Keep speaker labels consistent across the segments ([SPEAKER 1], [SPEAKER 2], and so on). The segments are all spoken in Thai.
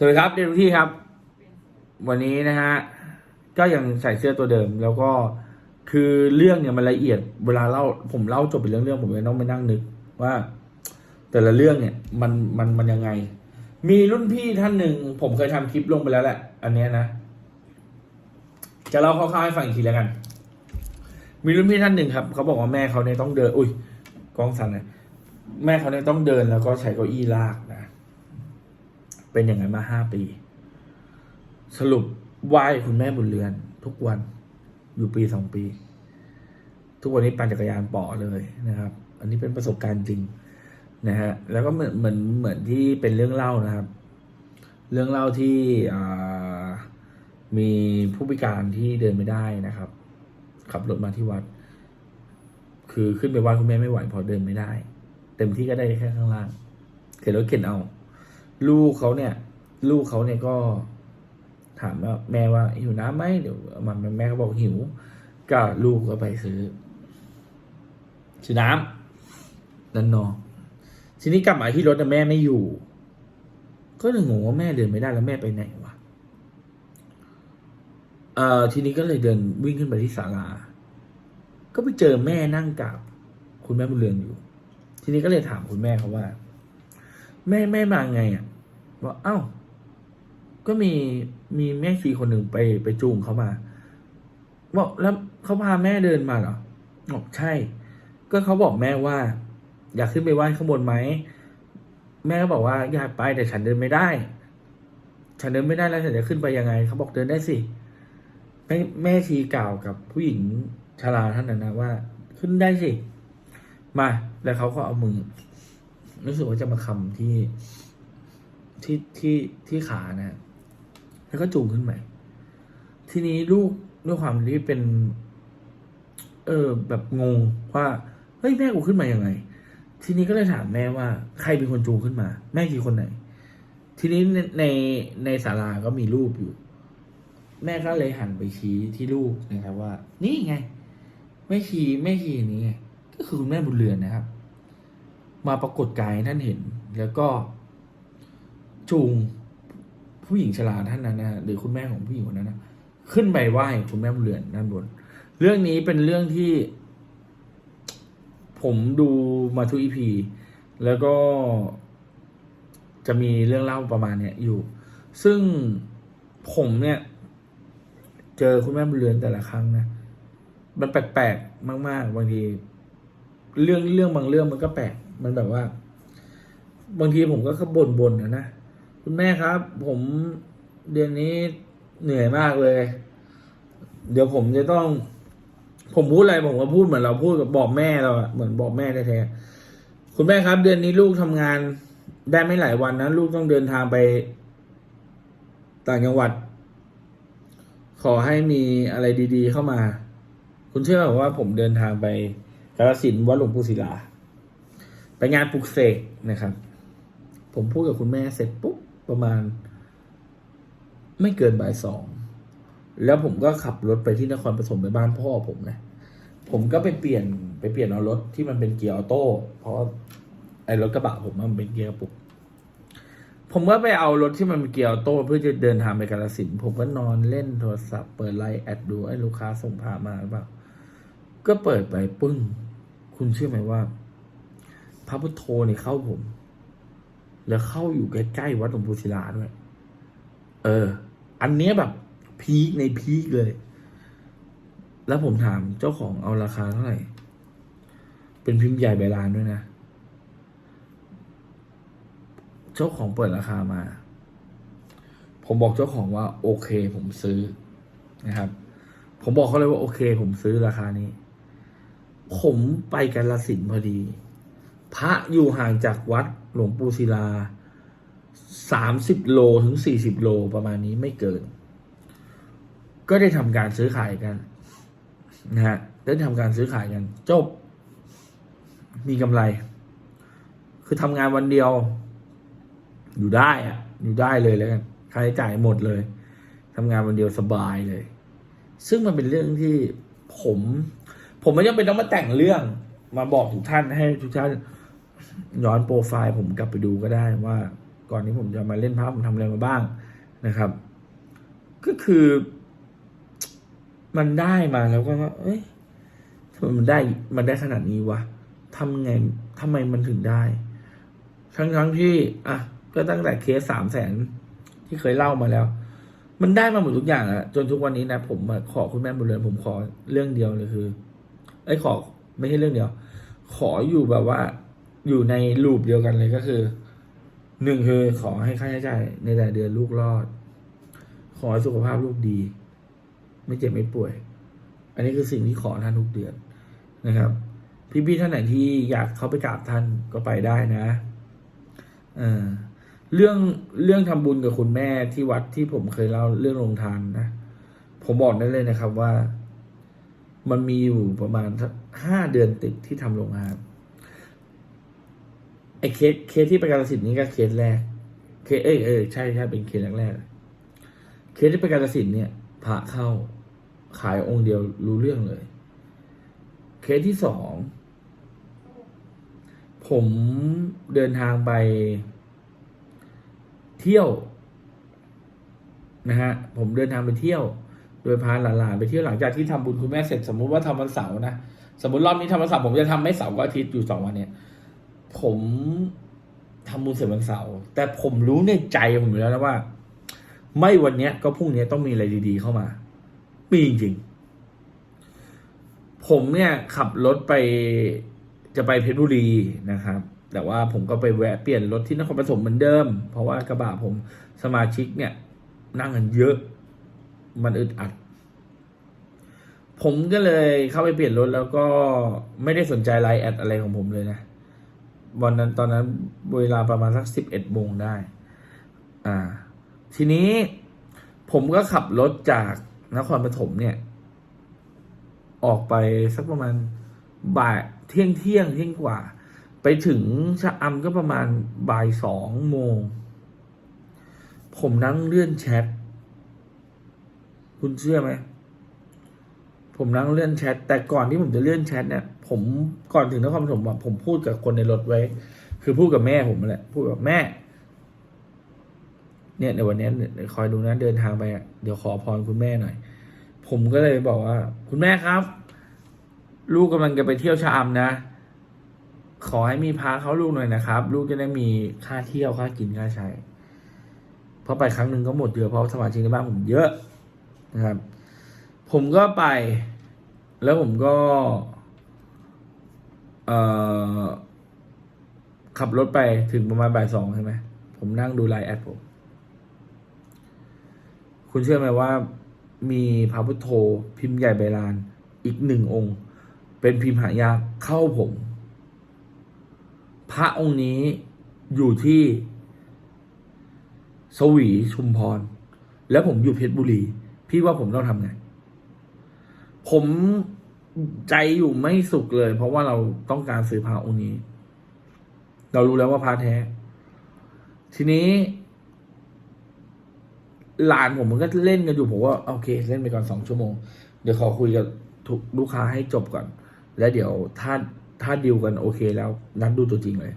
[SPEAKER 1] สวัสดีครับเดนที่ครับ วันนี้นะฮะก็ยังใส่เสื้อตัวเดิม แล้วก็คือเรื่องเนี่ยมันละเอียดเวลาเล่าผมเล่าจบเป็นเรื่องๆผมเลยต้องไปนั่งนึกว่า แต่ละเรื่องเนี่ยมันมันมันยังไง มีรุ่นพี่ท่านหนึ่งผมเคยทำคลิปลงไปแล้วแหละ อันเนี้ยนะ จะเล่าคร่าวๆให้ฟังอีกทีแล้วกัน มีรุ่นพี่ท่านหนึ่งครับเขาบอกว่าแม่เขาเนี่ยต้องเดิน อุ้ยกล้องสั่นเลยแม่เขาเนี่ยต้องเดินแล้วก็ใช้เก้าอี้ลากนะ เป็นอย่างนั้นมาห้าปี สรุปไหว้คุณแม่บุญเรือน ทุกวันอยู่ปีสองปี ทุกวันนี้ปั่นจักรยานป่อเลยนะครับ อันนี้เป็นประสบการณ์จริงนะฮะแล้วก็เหมือนเหมือนเหมือนที่เป็นเรื่องเล่านะครับ เรื่องเล่าที่มีผู้พิการที่เดินไม่ได้นะครับ ขับรถมาที่วัด คือขึ้นไปไหว้คุณแม่ไม่ไหวพอเดินไม่ได้ เต็มที่ก็ได้แค่ข้างล่างเข็นรถเข็นเอา ลูกเขาเนี่ย ลูกเขาเนี่ยก็ถามว่าแม่ว่าหิวน้ำไหมเดี๋ยวมันแม่ก็บอกหิว ก็ลูกก็ไปซื้อซื้อน้ำนั่นนอะทีนี้กลับมาที่รถแต่แม่ไม่อยู่ ก็เลยงงว่าแม่เดินไม่ได้แล้วแม่ไปไหนวะเอ่อทีนี้ก็เลยเดินวิ่งขึ้นไปที่ศาลา ก็ไปเจอแม่นั่งกับคุณแม่บุญเรือนอยู่ ทีนี้ก็เลยถามคุณแม่เขาว่า แม่แม่มาไงอะ บอกเอ้า ก็มีมีแม่ชีคนหนึ่งไปไปจูงเขามาบอกแล้วเขาพาแม่เดินมาเหรอบอกใช่ ก็เขาบอกแม่ว่า อยากขึ้นไปไหว้ข้างบนไหมแม่ก็บอกว่าอยากไปแต่ฉันเดินไม่ได้ ฉันเดินไม่ได้แล้วฉันจะขึ้นไปยังไง เขาบอกเดินได้สิแม่แม่ชีกล่าวกับผู้หญิงชราท่านนั้นนะว่า ขึ้นได้สิ มา แล้วเขาก็เอามือ รู้สึกว่าจะมาคำที่ ที่ที่ที่ขานะแล้วก็จูงขึ้นไปทีนี้ลูกด้วยความที่เป็น เออ แบบงงว่าเฮ้ยแม่กูขึ้นมาอยังไง ทีนี้ก็เลยถามแม่ว่า ใครเป็นคนจูงขึ้นมา แม่คือคนไหน ทีนี้ในในในศาลาก็มีรูปอยู่ แม่ก็เลยหันไปชี้ที่ลูกนะครับว่า นี่ไงแม่ชี้แม่ชี้นี้ไงก็คือคุณแม่บุญเรือนนะครับ มาปรากฏกายท่านเห็นแล้วก็ จูงผู้หญิงชราท่านนั้นนะหรือคุณแม่ของผู้หญิงคนนั้นนะขึ้นไปไหว้คุณแม่บุญเรือนด้านบน เรื่องนี้เป็นเรื่องที่ ผมดูมาทุกอีพีแล้วก็จะมีเรื่องเล่าประมาณเนี้ยอยู่ ซึ่งผมเนี่ย เจอคุณแม่บุญเรือนแต่ละครั้งนะมันแปลกๆมาก ๆ บางที เรื่องเรื่องบางเรื่องมันก็แปลกมันแบบว่า บางทีผมก็ขบ่นบนนะนะ คุณแม่ครับ ผมเดือนนี้เหนื่อยมากเลย เดี๋ยวผมจะต้อง ผมพูดอะไรผมก็พูดเหมือนเราพูดกับบอกแม่เราอะเหมือนบอกแม่แท้ๆคุณแม่ครับ เดือนนี้ลูกทำงาน ได้ไม่หลายวันนะลูกต้องเดินทางไป ต่างจังหวัด ขอให้มีอะไรดีๆเข้ามา คุณเชื่อไหมว่าผมเดินทางไปกาฬสินวัดหลวงปู่ศิลา ไปงานปลุกเสกนะครับ ผมพูดกับคุณแม่เสร็จปุ๊บ ประมาณ ไม่เกินบ่ายสองแล้วผมก็ขับรถไปที่นครปฐมไปบ้านพ่อผมนะ ผมก็ไปเปลี่ยนไปเปลี่ยนเอารถที่มันเป็นเกียร์ออโต้เพราะไอ้รถกระบะผมมันเป็นเกียร์ปุกผมก็ไปเอารถที่มันเป็นเกียร์ออโต้เพื่อจะเดินทางไปกาฬสินธุผมก็นอนเล่นโทรศัพท์เปิดไลน์แอดดูไอ้ลูกค้าส่งพามาหรือเปล่าก็เปิดไปปึ้ง คุณเชื่อไหมว่า พระพุทโธเนี่ยเข้าผม แล้วเข้าอยู่ใกล้ๆวัดหลวงปู่ศิลาด้วยเออ อันเนี้ยแบบพีคในพีคเลย แล้วผมถามเจ้าของเอาราคาเท่าไหร่ เป็นพิมพ์ใหญ่ใบลานด้วยนะ เจ้าของเปิดราคามา ผมบอกเจ้าของว่า โอเค ผมซื้อนะครับ ผมบอกเขาเลยว่าโอเค ผมซื้อราคานี้ ผมไปกันละสินธุ์พอดี พระอยู่ห่างจากวัดหลวงปู่ศิลาสามสิบโลถึงสี่สิบโลประมาณนี้ไม่เกิน ก็ได้ทำการซื้อขายกันนะฮะได้ทำการซื้อขายกัน จบ มีกำไร คือทำงานวันเดียว อยู่ได้อะอยู่ได้เลยแล้วกันค่าใช้จ่ายหมดเลยทำงานวันเดียวสบายเลย ซึ่งมันเป็นเรื่องที่ผม ผมไม่จำเป็นต้องมาแต่งเรื่อง มาบอกทุกท่านให้ทุกท่าน ย้อนโปรไฟล์ผมกลับไปดูก็ได้ว่า ก่อนที่ผมจะมาเล่นพระผมทำอะไรมาบ้างนะครับ ก็คือ มันได้มาแล้วก็ เอ้ยทำไมมันได้มันได้ขนาดนี้วะทำไงทำไมมันถึงได้ ทั้งทั้งที่ อะ ก็ตั้งแต่เคสสามแสนที่เคยเล่ามาแล้ว มันได้มาหมดทุกอย่างอะจนทุกวันนี้นะ ผมอะขอคุณแม่บุญเรือนผมขอเรื่องเดียวเลยคือ ไอ้ขอไม่ใช่เรื่องเดียว ขออยู่แบบว่า อยู่ในรูปเดียวกันเลยก็คือหนึ่งคือขอให้ค่าใช้จ่ายในแต่เดือนลูกรอด ขอให้สุขภาพลูกดี ไม่เจ็บไม่ป่วย อันนี้คือสิ่งที่ขอท่านทุกเดือนนะครับ พี่ๆท่านไหนที่อยากเข้าไปกราบท่านก็ไปได้นะเออเรื่องเรื่องทำบุญกับคุณแม่ที่วัดที่ผมเคยเล่าเรื่องโรงทานนะผมบอกได้เลยนะครับว่า มันมีอยู่ประมาณห้าเดือนติดที่ทำโรงงาน ไอ้เคสเคสที่ประกันสิทธิ์นี้ก็เคสแรก เคสเอยเออใช่ใช่เป็นเคสแรกๆเคสที่ประกันสิทธิ์เนี่ยพระเข้าขายองค์เดียวรู้เรื่องเลย เคสที่สองผมเดินทางไป เที่ยว นะฮะ ผมเดินทางไปเที่ยว โดยพาหลานๆไปเที่ยวหลังจากที่ทำบุญคุณแม่เสร็จสมมุติว่าทำวันเสาร์นะสมมติรอบนี้ทำวันเสาร์ผมจะทำไม่เสาร์ก็อาทิตย์อยู่สองวันเนี่ย ผมทำบุญเสร็จวันเสาร์แต่ผมรู้ในใจผมอยู่แล้วนะว่า ไม่วันเนี้ย ก็พรุ่งนี้ต้องมีอะไรดี ๆ เข้ามามีจริงๆผมเนี่ยขับรถไปจะไปเพชรบุรีนะครับ แต่ว่าผมก็ไปแวะเปลี่ยนรถที่นครปฐมเหมือนเดิม เพราะว่ากระบะผมสมาชิกเนี่ย นั่งกันเยอะ มันอึดอัด ผมก็เลยเข้าไปเปลี่ยนรถแล้วก็ไม่ได้สนใจไลน์แอดอะไรของผมเลยนะ วันนั้นตอนนั้นเวลาประมาณสักสิบเอ็ดโมงได้ อ่า ทีนี้ผมก็ขับรถจากนครปฐมเนี่ย ออกไปสักประมาณบ่ายเที่ยงเที่ยงเที่ยงกว่า ไปถึงชะอำก็ประมาณบ่ายสองโมง ผมนั่งเลื่อนแชท คุณเชื่อไหม ผมนั่งเลื่อนแชท แต่ก่อนที่ผมจะเลื่อนแชทเนี่ย ผมก่อนถึงนครปฐมผมพูดกับคนในรถไว้ คือพูดกับแม่ผมแหละ พูดกับแม่ เนี่ยในวันนี้เดี๋ยคอยดูนะเดินทางไปเดี๋ยวขอพรคุณแม่หน่อย ผมก็เลยบอกว่า คุณแม่ครับ ลูกกำลังจะไปเที่ยวชะอำนะ ขอให้มีพาเขาลูกหน่อยนะครับ ลูกจะได้มีค่าเที่ยวค่ากินค่าใช้เพราะไปครั้งหนึ่งก็หมดเยอะเพราะสมาชิกในบ้านผมเยอะนะครับ ผมก็ไป แล้วผมก็ เอ่อ ขับรถไปถึงประมาณบ่ายสองใช่ไหม ผมนั่งดูไลน์แอดผม คุณเชื่อไหมว่ามีพระพุทโธพิมพ์ใหญ่ใบลานอีกหนึ่งองค์ เป็นพิมพ์หายากเข้าผม พระองค์นี้อยู่ที่ สวีชุมพร แล้วผมอยู่เพชรบุรี พี่ว่าผมต้องทำไง ผมใจอยู่ไม่สุขเลย เพราะว่าเราต้องการซื้อพระองค์นี้ เรารู้แล้วว่าพระแท้ ทีนี้หลานผมมันก็เล่นกันอยู่ผมว่าโอเค เล่นไปก่อนสองชั่วโมง เดี๋ยวขอคุยกับลูกค้าให้จบก่อน แล้วเดี๋ยวถ้าถ้าดิวกันโอเคแล้ว นัดดูตัวจริงเลย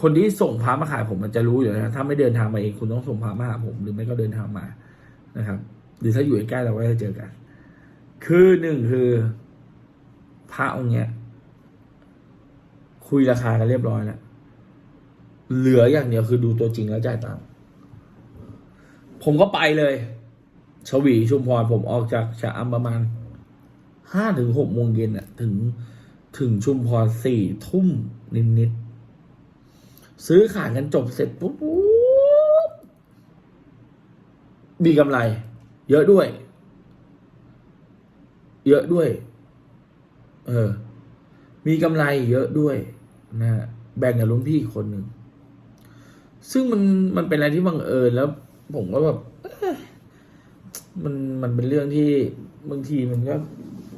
[SPEAKER 1] คนที่ส่งพามาขายผมมันจะรู้อยู่นะถ้าไม่เดินทางมาเองคุณต้องส่งพามาหาผม หรือไม่ก็เดินทางมานะครับ หรือถ้าอยู่ใกล้เราก็จะเจอกัน คือหนึ่งคือ พระองค์เนี้ย คุยราคากันเรียบร้อยแล้วเหลืออย่างเดียวคือดูตัวจริงแล้วจ่ายตังค์ผมก็ไปเลยชวีชุมพรผมออกจากชะอำประมาณห้าถึงหกโมงเย็นอะถึงถึงชุมพรสี่ทุ่มนิดๆซื้อขายกันจบเสร็จปุ๊บมีกำไร เยอะด้วย เยอะด้วย เออ มีกำไรเยอะด้วยนะฮะแบ่งกับลุงพี่คนหนึ่ง ซึ่งมันมันเป็นอะไรที่บังเอิญแล้ว ผมก็แบบมันมันเป็นเรื่องที่บางทีมันก็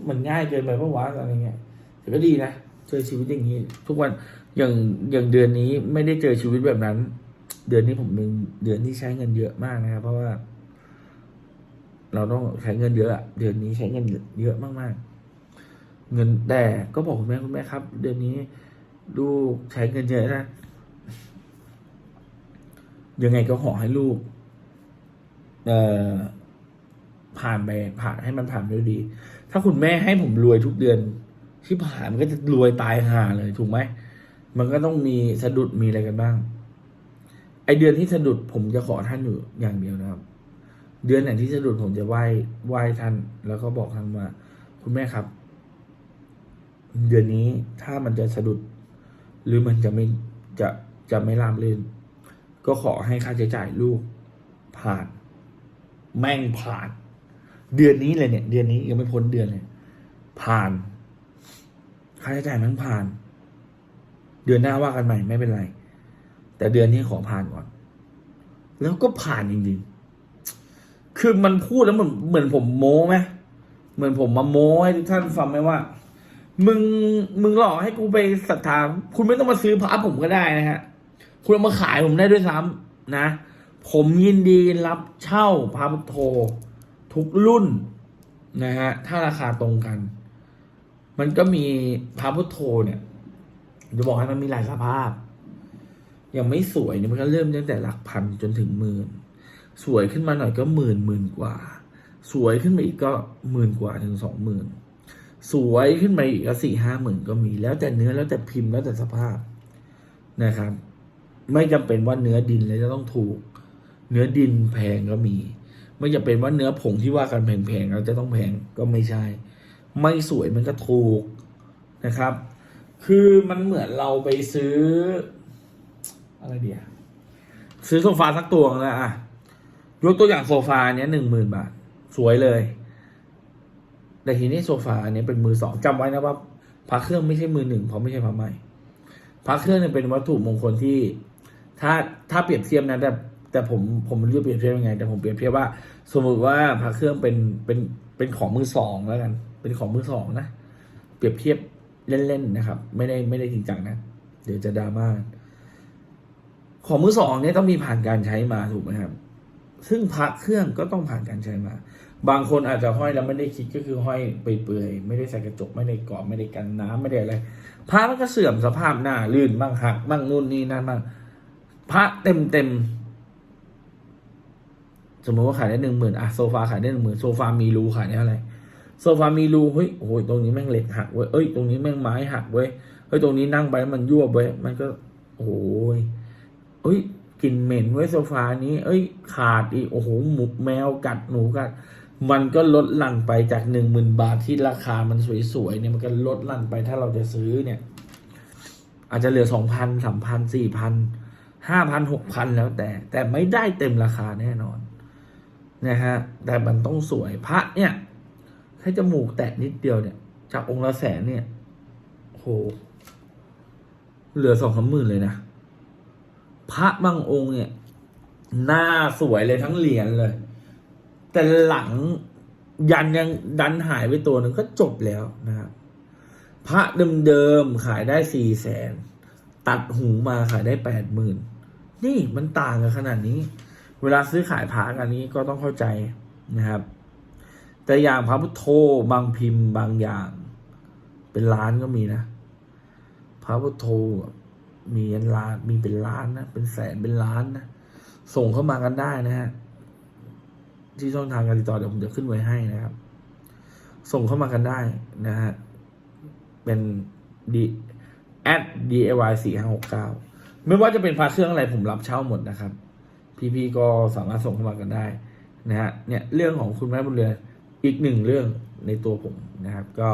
[SPEAKER 1] มันง่ายเกินไปเพราะว่าอะไรเงี้ยแต่ก็ดีนะเจอชีวิตอย่างนี้ ทุกวันอย่างอย่างเดือนนี้ไม่ได้เจอชีวิตแบบนั้น เดือนนี้ผมเป็นเดือนที่ใช้เงินเยอะมากนะครับเพราะว่า เราต้องใช้เงินเยอะอะเดือนนี้ใช้เงินเยอะมากๆ เงินแต่ก็บอกคุณแม่คุณแม่ครับ เดือนนี้ลูกใช้เงินเยอะนะยังไงก็ขอให้ลูก เอ่อผ่านไปผ่านให้มันผ่านไปด้วยดี ถ้าคุณแม่ให้ผมรวยทุกเดือนที่ผ่านมันก็จะรวยตายห่าเลยถูกไหมมันก็ต้องมีสะดุดมีอะไรกันบ้าง ไอเดือนที่สะดุดผมจะขอท่านอยู่อย่างเดียวนะครับ เดือนไหนที่สะดุดผมจะไหว้ไหว้ท่าน แล้วก็บอกท่านว่า คุณแม่ครับ เดือนนี้ถ้ามันจะสะดุด หรือมันจะไม่จะจะไม่ราบรื่นก็ขอให้ค่าใช้จ่ายลูกผ่าน แม่งผ่าน เดือนนี้เลยเนี่ย เดือนนี้ยังไม่พ้นเดือนเลยผ่าน ค่าใช้จ่ายแม่งผ่าน เดือนหน้าว่ากันใหม่ไม่เป็นไร แต่เดือนนี้ขอผ่านก่อน แล้วก็ผ่านจริงๆ คือมันพูดแล้วเหมือนเหมือนผมโม้ไหมเหมือนผมมาโม้ให้ทุกท่านฟังไหมว่า มึงมึงหลอกให้กูไปศรัทธาคุณไม่ต้องมาซื้อพระผมก็ได้นะฮะ คุณเอามาขายผมได้ด้วยซ้ำนะ ผมยินดีรับเช่าพระพุทโธทุกรุ่นนะฮะ ถ้าราคาตรงกัน มันก็มีพระพุทโธเนี่ยจะบอกให้มันมีหลายสภาพ ยังไม่สวยเนี่ยมันก็เริ่มตั้งแต่หลักพันจนถึงหมื่น สวยขึ้นมาหน่อยก็หมื่นหมื่นกว่า สวยขึ้นมาอีกก็หมื่นกว่าถึงสองหมื่นสวยขึ้นมาอีกก็สี่ห้าหมื่นก็มี แล้วแต่เนื้อแล้วแต่พิมพ์แล้วแต่สภาพนะครับ ไม่จำเป็นว่าเนื้อดินเลยจะต้องถูก เนื้อดินแพงก็มี ไม่จำเป็นว่าเนื้อผงที่ว่ากันแพงๆแล้วจะต้องแพงก็ไม่ใช่ ไม่สวยมันก็ถูกนะครับ คือมันเหมือนเราไปซื้อ อะไรเดียซื้อโซฟาสักตัวนะอะ ยกตัวอย่างโซฟาเนี้ยหนึ่งหมื่นบาท สวยเลย แต่ทีนี้โซฟาอันนี้เป็นมือสองจำไว้นะว่าพระเครื่องไม่ใช่มือหนึ่งเพราะไม่ใช่พระใหม่พระเครื่องเนี่ยเป็นวัตถุมงคลที่ ถ้าถ้าเปรียบเทียบนะแต่แต่ผมผมไม่รู้เปรียบเทียบยังไง แต่ผมเปรียบเทียบว่า สมมติว่าพระเครื่องเป็นเป็นเป็นของมือสองแล้วกัน เป็นของมือสองนะเปรียบเทียบเล่นๆนะครับ ไม่ได้ไม่ได้จริงจังนะเดี๋ยวจะดราม่าของมือสองเนี่ยต้องมีผ่านการใช้มาถูกไหมครับ ซึ่งพระเครื่องก็ต้องผ่านการใช้มา บางคนอาจจะห้อยแล้วไม่ได้คิดก็คือห้อยไปเปื่อยๆไม่ได้ใส่กระจกไม่ได้กรอบไม่ได้กันน้ำไม่ได้อะไรพระมันก็เสื่อมสภาพหน้าลื่นบ้างหักบ้างนู่นนี่นั่นบ้างพระเต็มเต็มสมมติว่าขายได้หนึ่งหมื่นอะโซฟาขายได้หนึ่งหมื่นโซฟามีรูขายได้เท่าไรโซฟามีรูเฮ้ยโอ้ยตรงนี้แม่งเหล็กหักเว้ยเอ้ยตรงนี้แม่งไม้หักเว้ยเฮ้ยตรงนี้นั่งไปมันยั่วเว้ยมันก็โอ้ยเอ้ย กลิ่นเหม็นเว้โซฟานี้ เอ้ย ขาดอีก โอ้โห หมุกแมวกัดหนูกัด มันก็ลดหลั่นไปจากหนึ่งหมื่นบาทที่ราคามันสวยๆเนี่ยมันก็ลดหลั่นไปถ้าเราจะซื้อเนี่ย อาจจะเหลือสองพันสามพันสี่พันห้าพันหกพันแล้วแต่ แต่ไม่ได้เต็มราคาแน่นอนนะฮะ แต่มันต้องสวยพระเนี่ยแค่จมูกแตะนิดเดียวเนี่ย จากองค์ละแสนเนี่ยโหเหลือสองสามหมื่นเลยนะ พระบางองค์เนี่ย หน้าสวยเลยทั้งเหรียญเลย แต่หลังยันยังดันหายไปตัวหนึ่งก็จบแล้วนะครับพระเดิมๆขายได้สี่แสนตัดหูมาขายได้แปดหมื่นนี่มันต่างกันขนาดนี้ เวลาซื้อขายพระกันนี้ก็ต้องเข้าใจนะครับ แต่อย่างพระพุทโธบางพิมพ์บางอย่าง เป็นล้านก็มีนะ พระพุทโธ มีเป็นล้านมีเป็นล้านนะเป็นแสนเป็นล้านนะส่งเข้ามากันได้นะฮะที่ช่องทางการติดต่อเดี๋ยวผมจะขึ้นไว้ให้นะครับ ส่งเข้ามากันได้นะฮะเป็นดี at diy สี่ห้าหกเก้าไม่ว่าจะเป็นพาเครื่องอะไรผมรับเช่าหมดนะครับ พี่ๆก็สามารถส่งเข้ามากันได้นะฮะเนี่ยเรื่องของคุณแม่บุญเรือนอีกหนึ่งเรื่องในตัวผมนะครับ ก็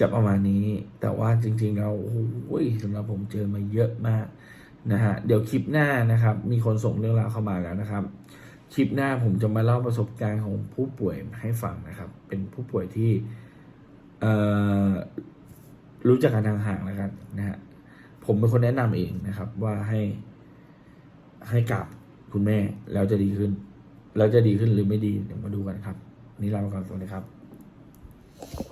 [SPEAKER 1] จะประมาณนี้ แต่ว่าจริงๆเราโอ้ยสำหรับผมเจอมาเยอะมากนะฮะเดี๋ยวคลิปหน้านะครับ มีคนส่งเรื่องราวเข้ามาแล้วนะครับ คลิปหน้าผมจะมาเล่าประสบการณ์ของผู้ป่วยให้ฟังนะครับ เป็นผู้ป่วยที่รู้จักกันทางห่างแล้วกันนะฮะผมเป็นคนแนะนำเองนะครับ ว่าให้ให้กราบคุณแม่แล้วจะดีขึ้น แล้วจะดีขึ้นหรือไม่ดีเดี๋ยวมาดูกันครับ นี่ลาไปก่อนสวัสดีครับ